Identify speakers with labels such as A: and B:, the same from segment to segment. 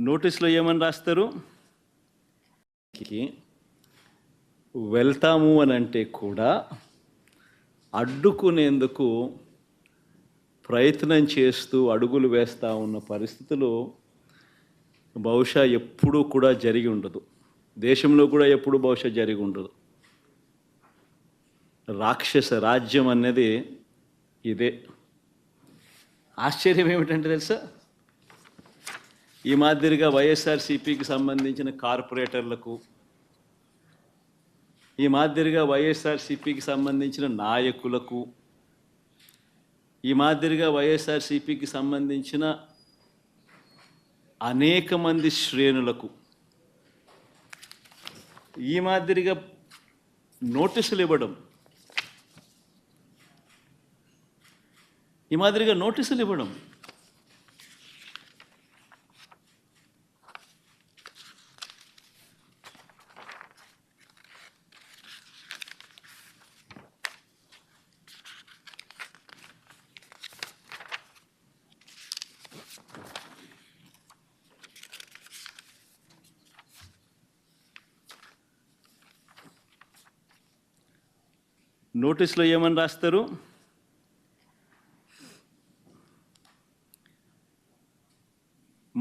A: నోటీసులో ఏమని రాస్తారు? వెళ్తాము అని అంటే కూడా అడ్డుకునేందుకు ప్రయత్నం చేస్తూ అడుగులు వేస్తూ ఉన్న పరిస్థితులు బహుశా ఎప్పుడూ కూడా జరిగి ఉండదు. దేశంలో కూడా ఎప్పుడు బహుశా జరిగి ఉండదు. రాక్షస రాజ్యం అనేది ఇదే. ఆశ్చర్యం ఏమిటంటే తెలుసా? ఈ మాదిరిగా వైఎస్ఆర్సీపీకి సంబంధించిన కార్పొరేటర్లకు ఈ మాదిరిగా వైఎస్ఆర్సీపీకి సంబంధించిన నాయకులకు ఈ మాదిరిగా వైఎస్ఆర్సీపీకి సంబంధించిన అనేక మంది శ్రేణులకు ఈ మాదిరిగా నోటీసులు ఇవ్వడం ఈ మాదిరిగా నోటీసులు ఇవ్వడం. నోటీసులో ఏమని రాస్తారు?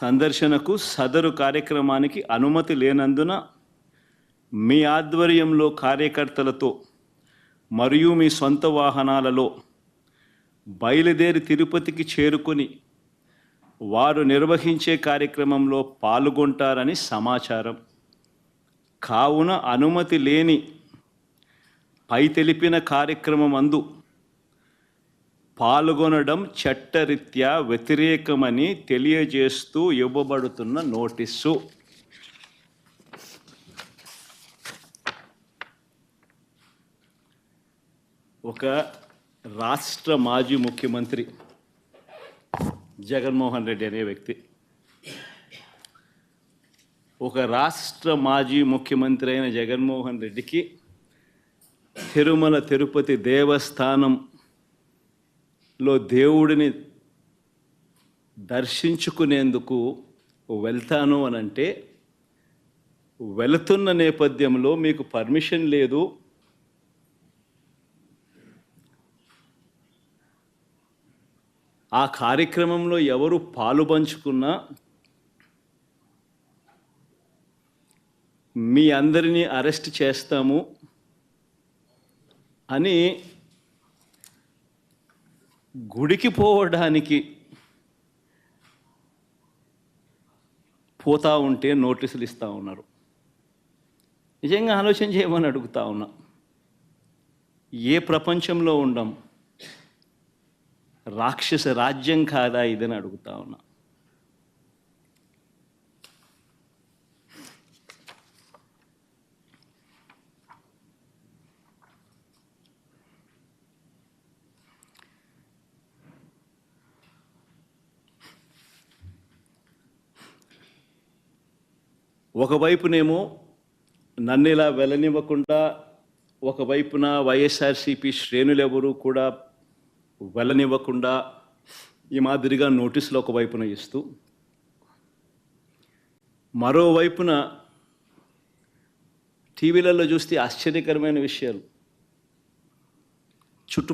A: సందర్శనకు సదరు కార్యక్రమానికి అనుమతి లేనందున మీ ఆధ్వర్యంలో కార్యకర్తలతో మరియు మీ సొంత వాహనాలలో బయలుదేరి తిరుపతికి చేరుకొని వారు నిర్వహించే కార్యక్రమంలో పాల్గొంటారని సమాచారం. కావున అనుమతి లేని పై తెలిపిన కార్యక్రమం అందు పాల్గొనడం చట్టరీత్యా వ్యతిరేకమని తెలియజేస్తూ ఇవ్వబడుతున్న నోటీసు. ఒక రాష్ట్ర మాజీ ముఖ్యమంత్రి జగన్మోహన్ రెడ్డి అనే వ్యక్తి. ఒక రాష్ట్ర మాజీ ముఖ్యమంత్రి అయిన జగన్మోహన్ రెడ్డికి తిరుమల తిరుపతి దేవస్థానం లో దేవుడిని దర్శించుకునేందుకు వెళ్తాను అని అంటే వెళుతున్న నేపథ్యంలో మీకు పర్మిషన్ లేదు. ఆ కార్యక్రమంలో ఎవరు పాలు పంచుకున్నా మీ అందరినీ అరెస్ట్ చేస్తాము అని గుడికి పోవడానికి పోతా ఉంటే నోటీసులు ఇస్తూ ఉన్నారు. నిజంగా ఆలోచన చేయమని అడుగుతా ఉన్నా. ఏ ప్రపంచంలో ఉండం? రాక్షస రాజ్యం కాదా ఇదని అడుగుతా ఉన్నా. ఒకవైపునేమో నన్ను ఇలా వెళ్ళనివ్వకుండా ఒకవైపున వైఎస్ఆర్సీపీ శ్రేణులెవరూ కూడా వెళ్ళనివ్వకుండా ఈ మాదిరిగా నోటీసులు ఒకవైపున ఇస్తూ మరోవైపున టీవీలలో చూస్తే ఆశ్చర్యకరమైన విషయాలు. చుట్టు